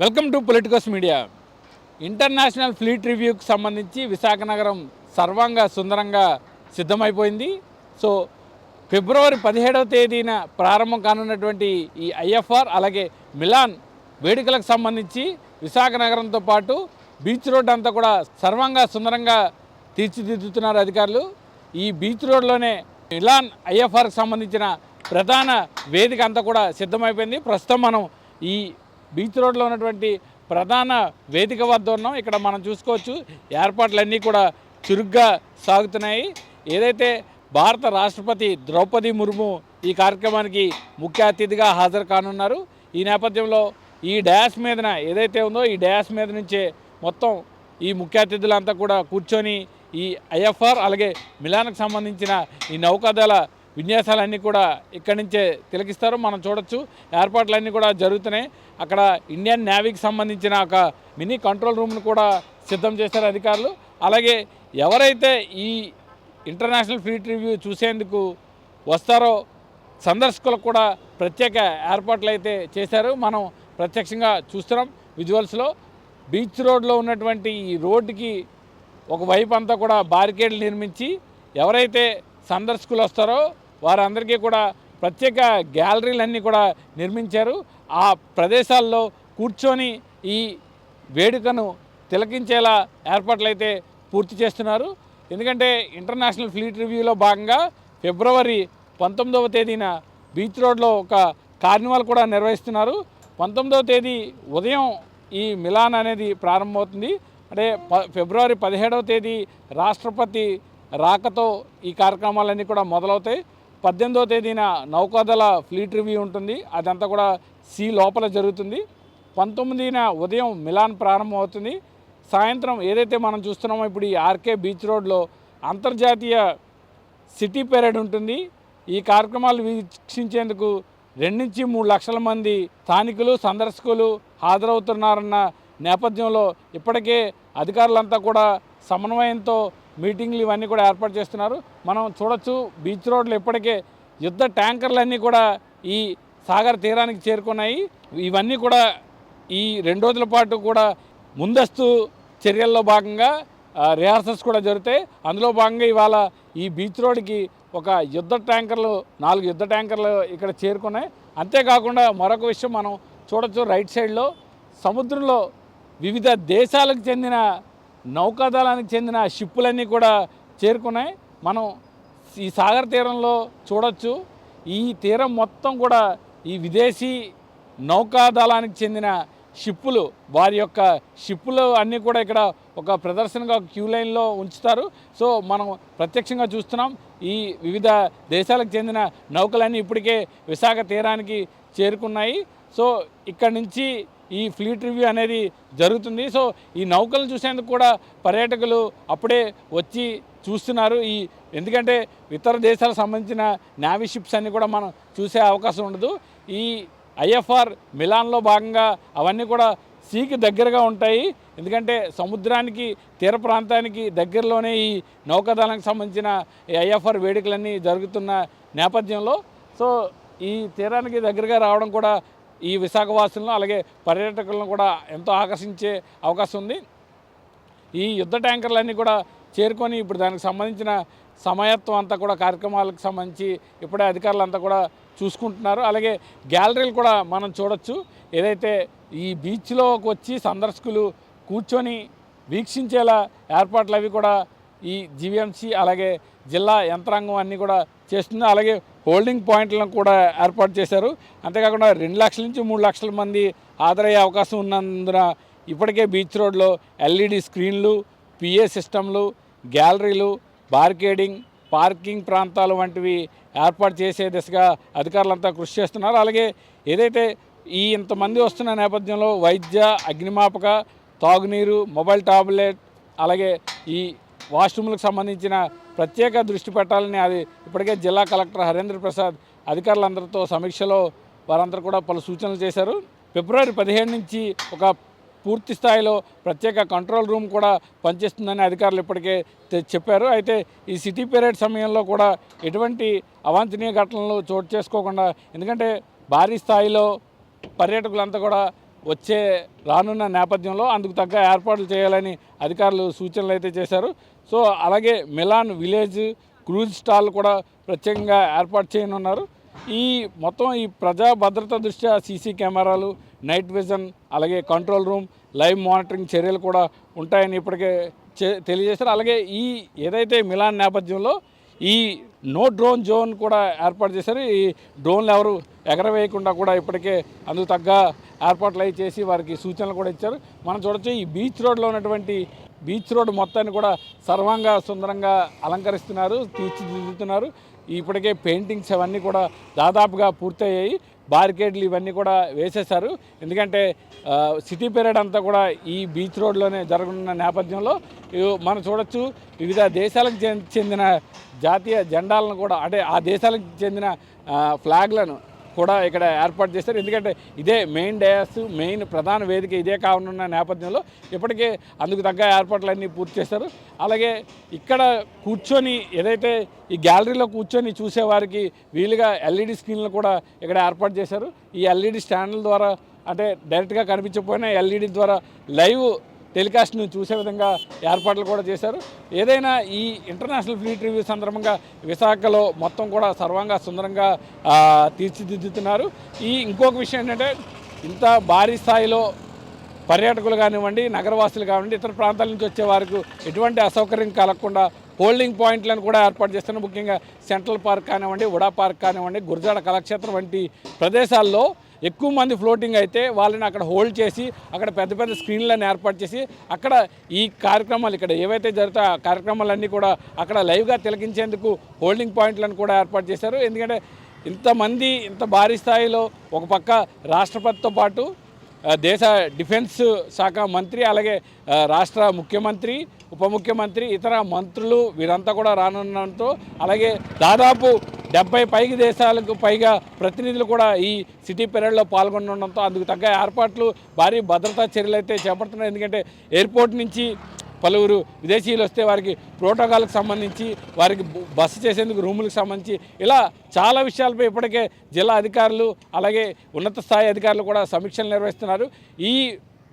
Welcome to Politicals Media. International fleet రివ్యూకి సంబంధించి విశాఖ నగరం సర్వంగా సుందరంగా సిద్ధమైపోయింది. సో ఫిబ్రవరి పదిహేడవ తేదీన ప్రారంభం కానున్నటువంటి ఈ ఐఎఫ్ఆర్ అలాగే మిలాన్ వేడుకలకు సంబంధించి విశాఖ నగరంతో పాటు బీచ్ రోడ్ అంతా కూడా సర్వంగా సుందరంగా తీర్చిదిద్దుతున్నారు అధికారులు. ఈ బీచ్ రోడ్లోనే మిలాన్ ఐఎఫ్ఆర్కి సంబంధించిన ప్రధాన వేదిక అంతా కూడా సిద్ధమైపోయింది. ప్రస్తుతం మనం ఈ బీచ్ రోడ్లో ఉన్నటువంటి ప్రధాన వేదిక వద్ద ఉన్నాం. ఇక్కడ మనం చూసుకోవచ్చు. ఏర్పాట్లన్నీ కూడా చురుగ్గా సాగుతున్నాయి. ఏదైతే భారత రాష్ట్రపతి ద్రౌపది ముర్ము ఈ కార్యక్రమానికి ముఖ్య అతిథిగా హాజరు కానున్నారు. ఈ నేపథ్యంలో ఈ డయాస్ మీదన ఏదైతే ఉందో ఈ డయాస్ మీద నుంచే మొత్తం ఈ ముఖ్య అతిథులంతా కూడా కూర్చొని ఈ ఐఎఫ్ఆర్ అలాగే మిలాన్కు సంబంధించిన ఈ నౌకాదళ విన్యాసాలన్నీ కూడా ఇక్కడి నుంచే తిలకిస్తారు. మనం చూడొచ్చు. ఏర్పాట్లన్నీ కూడా జరుగుతున్నాయి. అక్కడ ఇండియన్ నేవీకి సంబంధించిన ఒక మినీ కంట్రోల్ రూమ్ను కూడా సిద్ధం చేశారు అధికారులు. అలాగే ఎవరైతే ఈ ఇంటర్నేషనల్ ఫ్రీ రివ్యూ చూసేందుకు వస్తారో సందర్శకులకు కూడా ప్రత్యేక ఏర్పాట్లు అయితే చేశారు. మనం ప్రత్యక్షంగా చూస్తున్నాం విజువల్స్లో. బీచ్ రోడ్లో ఉన్నటువంటి ఈ రోడ్డుకి ఒకవైపు అంతా కూడా బారికేడ్లు నిర్మించి ఎవరైతే సందర్శకులు వస్తారో వారందరికీ కూడా ప్రత్యేక గ్యాలరీలన్నీ కూడా నిర్మించారు. ఆ ప్రదేశాల్లో కూర్చొని ఈ వేడుకను తిలకించేలా ఏర్పాట్లు అయితే పూర్తి చేస్తున్నారు. ఎందుకంటే ఇంటర్నేషనల్ ఫ్లీట్ రివ్యూలో భాగంగా ఫిబ్రవరి పంతొమ్మిదవ తేదీన బీచ్ రోడ్లో ఒక కార్నివాల్ కూడా నిర్వహిస్తున్నారు. పంతొమ్మిదవ తేదీ ఉదయం ఈ మిలాన్ అనేది ప్రారంభమవుతుంది. అంటే ప ఫిబ్రవరి పదిహేడవ తేదీ రాష్ట్రపతి రాకతో ఈ కార్యక్రమాలన్నీ కూడా మొదలవుతాయి. పద్దెనిమిదో తేదీన నౌకాదళ ఫ్లీట్ రివ్యూ ఉంటుంది. అదంతా కూడా సీ లోపల జరుగుతుంది. పంతొమ్మిదిన ఉదయం మిలాన్ ప్రారంభం అవుతుంది సాయంత్రం ఏదైతే మనం చూస్తున్నామో ఇప్పుడు ఈ ఆర్కే బీచ్ రోడ్లో అంతర్జాతీయ సిటీ పెరేడ్ ఉంటుంది. ఈ కార్యక్రమాలు వీక్షించేందుకు రెండు నుంచి మూడు లక్షల మంది స్థానికులు సందర్శకులు హాజరవుతున్నారన్న నేపథ్యంలో ఇప్పటికే అధికారులంతా కూడా సమన్వయంతో మీటింగ్లు ఇవన్నీ కూడా ఏర్పాటు చేస్తున్నారు. మనం చూడొచ్చు బీచ్ రోడ్లు ఇప్పటికే యుద్ధ ట్యాంకర్లన్నీ కూడా ఈ సాగర్ తీరానికి చేరుకున్నాయి. ఇవన్నీ కూడా ఈ రెండు రోజుల పాటు కూడా ముందస్తు చర్యల్లో భాగంగా రిహార్సల్స్ కూడా జరుగుతాయి. అందులో భాగంగా ఇవాళ ఈ బీచ్ రోడ్కి ఒక యుద్ధ ట్యాంకర్లు నాలుగు యుద్ధ ట్యాంకర్లు ఇక్కడ చేరుకున్నాయి. అంతేకాకుండా మరొక విషయం మనం చూడొచ్చు రైట్ సైడ్లో సముద్రంలో వివిధ దేశాలకు చెందిన నౌకాదళానికి చెందిన షిప్పులన్నీ కూడా చేరుకున్నాయి. మనం ఈ సాగర్ తీరంలో చూడొచ్చు. ఈ తీరం మొత్తం కూడా ఈ విదేశీ నౌకాదళానికి చెందిన షిప్పులు వారి యొక్క షిప్పులు అన్నీ కూడా ఇక్కడ ఒక ప్రదర్శనగా క్యూ లైన్లో ఉంచుతారు. సో మనం ప్రత్యక్షంగా చూస్తున్నాం. ఈ వివిధ దేశాలకు చెందిన నౌకలన్నీ ఇప్పటికే విశాఖ తీరానికి చేరుకున్నాయి. సో ఇక్కడ నుంచి ఈ ఫ్లీట్ రివ్యూ అనేది జరుగుతుంది. సో ఈ నౌకలను చూసేందుకు కూడా పర్యాటకులు అప్పుడే వచ్చి చూస్తున్నారు. ఈ ఎందుకంటే ఇతర దేశాలకు సంబంధించిన నావీ షిప్స్ అన్నీ కూడా మనం చూసే అవకాశం ఉండదు. ఈ ఐఎఫ్ఆర్ మిలాన్లో భాగంగా అవన్నీ కూడా సీకి దగ్గరగా ఉంటాయి. ఎందుకంటే సముద్రానికి తీర ప్రాంతానికి దగ్గరలోనే ఈ నౌకాదళానికి సంబంధించిన ఈ ఐఎఫ్ఆర్ వేడుకలన్నీ జరుగుతున్న నేపథ్యంలో. సో ఈ తీరానికి దగ్గరగా రావడం కూడా ఈ విశాఖవాసులను అలాగే పర్యాటకులను కూడా ఎంతో ఆకర్షించే అవకాశం ఉంది. ఈ యుద్ధ ట్యాంకర్లన్నీ కూడా చేరుకొని ఇప్పుడు దానికి సంబంధించిన సమయత్వం అంతా కూడా కార్యక్రమాలకు సంబంధించి ఇప్పుడే అధికారులంతా కూడా చూసుకుంటున్నారు. అలాగే గ్యాలరీలు కూడా మనం చూడొచ్చు. ఏదైతే ఈ బీచ్లోకి వచ్చి సందర్శకులు కూర్చొని వీక్షించేలా ఏర్పాట్లు అవి కూడా ఈ జీవీఎంసీ అలాగే జిల్లా యంత్రాంగం అన్నీ కూడా చేస్తుంది. అలాగే హోల్డింగ్ పాయింట్లను కూడా ఏర్పాటు చేశారు. అంతేకాకుండా రెండు లక్షల నుంచి మూడు లక్షల మంది హాజరయ్యే అవకాశం ఉన్నందున ఇప్పటికే బీచ్ రోడ్లో ఎల్ఈడి స్క్రీన్లు పిఏ సిస్టంలు గ్యాలరీలు బార్కేడింగ్ పార్కింగ్ ప్రాంతాలు వంటివి ఏర్పాటు చేసే దిశగా అధికారులంతా కృషి చేస్తున్నారు. అలాగే ఏదైతే ఈ ఇంతమంది వస్తున్న నేపథ్యంలో వైద్య అగ్నిమాపక తాగునీరు మొబైల్ టాబ్లెట్ అలాగే ఈ వాష్రూమ్లకు సంబంధించిన ప్రత్యేక దృష్టి పెట్టాలని అది ఇప్పటికే జిల్లా కలెక్టర్ హరేంద్ర ప్రసాద్ అధికారులందరితో సమీక్షలో వారందరూ కూడా పలు సూచనలు చేశారు. ఫిబ్రవరి పదిహేడు నుంచి ఒక పూర్తి స్థాయిలో ప్రత్యేక కంట్రోల్ రూమ్ కూడా పనిచేస్తుందని అధికారులు ఇప్పటికే చెప్పారు. అయితే ఈ సిటీ పీరియడ్ సమయంలో కూడా ఎటువంటి అవాంఛనీయ ఘటనలు చోటు చేసుకోకుండా ఎందుకంటే భారీ స్థాయిలో పర్యాటకులంతా కూడా వచ్చే రానున్న నేపథ్యంలో అందుకు తగ్గ ఏర్పాట్లు చేయాలని అధికారులు సూచనలు అయితే చేశారు. సో అలాగే మిలాన్ విలేజ్ క్రూజ్ స్టాల్ కూడా ప్రత్యేకంగా ఏర్పాటు చేయనున్నారు. ఈ మొత్తం ఈ ప్రజా భద్రత దృష్ట్యా సీసీ కెమెరాలు నైట్ విజన్ అలాగే కంట్రోల్ రూమ్ లైవ్ మానిటరింగ్ చర్యలు కూడా ఉంటాయని ఇప్పటికే తెలియజేశారు. అలాగే ఈ ఏదైతే మిలాన్ నేపథ్యంలో ఈ నో డ్రోన్ జోన్ కూడా ఏర్పాటు చేశారు. ఈ డ్రోన్లు ఎవరు ఎగరవేయకుండా కూడా ఇప్పటికే అందుకు తగ్గ ఏర్పాట్లు అవి చేసి వారికి సూచనలు కూడా ఇచ్చారు. మనం చూడొచ్చు ఈ బీచ్ రోడ్లో ఉన్నటువంటి బీచ్ రోడ్ మొత్తాన్ని కూడా సర్వంగా సుందరంగా అలంకరిస్తున్నారు తీర్చిదిద్దుతున్నారు. ఇప్పటికే పెయింటింగ్స్ అవన్నీ కూడా దాదాపుగా పూర్తయ్యాయి. బారికేడ్లు ఇవన్నీ కూడా వేసేశారు. ఎందుకంటే సిటీ పీరియడ్ అంతా కూడా ఈ బీచ్ రోడ్లోనే జరగనున్న నేపథ్యంలో ఇవి మనం చూడొచ్చు వివిధ దేశాలకు చెందిన జాతీయ జెండాలను కూడా అంటే ఆ దేశాలకు చెందిన ఫ్లాగ్లను కూడా ఇక్కడ ఏర్పాటు చేశారు ఎందుకంటే ఇదే మెయిన్ డయాస్ మెయిన్ ప్రధాన వేదిక ఇదే కానున్న నేపథ్యంలో ఇప్పటికే అందుకు తగ్గ ఏర్పాట్లన్నీ పూర్తి చేశారు అలాగే ఇక్కడ కూర్చొని ఏదైతే ఈ గ్యాలరీలో కూర్చొని చూసేవారికి వీలుగా ఎల్ఈడి స్క్రీన్లు కూడా ఇక్కడ ఏర్పాటు చేశారు. ఈ ఎల్ఈడి స్టాండ్ల ద్వారా అంటే డైరెక్ట్గా కనిపించకపోయినా ఎల్ఈడి ద్వారా లైవ్ టెలికాస్ట్ను చూసే విధంగా ఏర్పాట్లు కూడా చేశారు. ఏదైనా ఈ ఇంటర్నేషనల్ ఫ్లీట్ రివ్యూ సందర్భంగా విశాఖలో మొత్తం కూడా సర్వంగా సుందరంగా తీర్చిదిద్దుతున్నారు. ఈ ఇంకొక విషయం ఏంటంటే ఇంత భారీ స్థాయిలో పర్యాటకులు కానివ్వండి నగరవాసులు కానివ్వండి ఇతర ప్రాంతాల నుంచి వచ్చే వారికి ఎటువంటి అసౌకర్యం కలగకుండా హోల్డింగ్ పాయింట్లను కూడా ఏర్పాటు చేస్తున్నారు. ముఖ్యంగా సెంట్రల్ పార్క్ కానివ్వండి ఉడా పార్క్ కానివ్వండి గురజాడ కళాక్షేత్రం వంటి ప్రదేశాల్లో ఎక్కువ మంది ఫ్లోటింగ్ అయితే వాళ్ళని అక్కడ హోల్డ్ చేసి అక్కడ పెద్ద పెద్ద స్క్రీన్లను ఏర్పాటు చేసి అక్కడ ఈ కార్యక్రమాలు ఇక్కడ ఏవైతే జరుగుతాయో ఆ కార్యక్రమాలన్నీ కూడా అక్కడ లైవ్గా తిలకించేందుకు హోల్డింగ్ పాయింట్లను కూడా ఏర్పాటు చేశారు. ఎందుకంటే ఇంతమంది ఇంత భారీ స్థాయిలో ఒక పక్క రాష్ట్రపతితో పాటు దేశ డిఫెన్స్ శాఖ మంత్రి అలాగే రాష్ట్ర ముఖ్యమంత్రి ఉప ముఖ్యమంత్రి ఇతర మంత్రులు వీరంతా కూడా రానున్నతో అలాగే దాదాపు డెబ్బై పైకి దేశాలకు పైగా ప్రతినిధులు కూడా ఈ సిటీ పెరేడ్లో పాల్గొనడంతో అందుకు తగ్గ ఏర్పాట్లు భారీ భద్రతా చర్యలు అయితే చేపడుతున్నాయి. ఎందుకంటే ఎయిర్పోర్ట్ నుంచి పలువురు విదేశీయులు వస్తే వారికి ప్రోటోకాల్కి సంబంధించి వారికి బస్సు బస చేసేందుకు రూములకు సంబంధించి ఇలా చాలా విషయాలపై ఇప్పటికే జిల్లా అధికారులు అలాగే ఉన్నత స్థాయి అధికారులు కూడా సమీక్షలు నిర్వహిస్తున్నారు. ఈ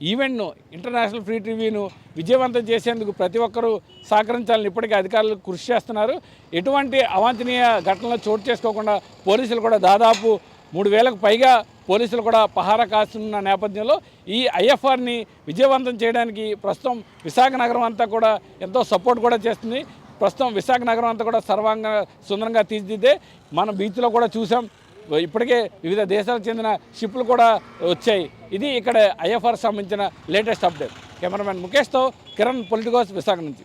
ఈవెంట్ను ఇంటర్నేషనల్ ఫ్రీ టీవీను విజయవంతం చేసేందుకు ప్రతి ఒక్కరూ సహకరించాలని ఇప్పటికే అధికారులు కృషి చేస్తున్నారు. ఎటువంటి అవాంఛనీయ ఘటనలు చోటు చేసుకోకుండా పోలీసులు కూడా దాదాపు మూడు వేలకు పైగా పోలీసులు కూడా పహారా కాస్తున్న నేపథ్యంలో ఈ ఐఎఫ్ఆర్ని విజయవంతం చేయడానికి ప్రస్తుతం విశాఖ నగరం అంతా కూడా ఎంతో సపోర్ట్ కూడా చేస్తుంది. ప్రస్తుతం విశాఖ నగరం అంతా కూడా సర్వాంగ సుందరంగా తీర్చిదిద్దే మనం బీచ్లో కూడా చూసాం. ఇప్పటికే వివిధ దేశాలకు చెందిన షిప్లు కూడా వచ్చాయి. ఇది ఇక్కడ ఐఎఫ్ఆర్ సంబంధించిన లేటెస్ట్ అప్డేట్. కెమెరామెన్ ముఖేష్తో కిరణ్ పొలిటికోస్ విశాఖ నుంచి.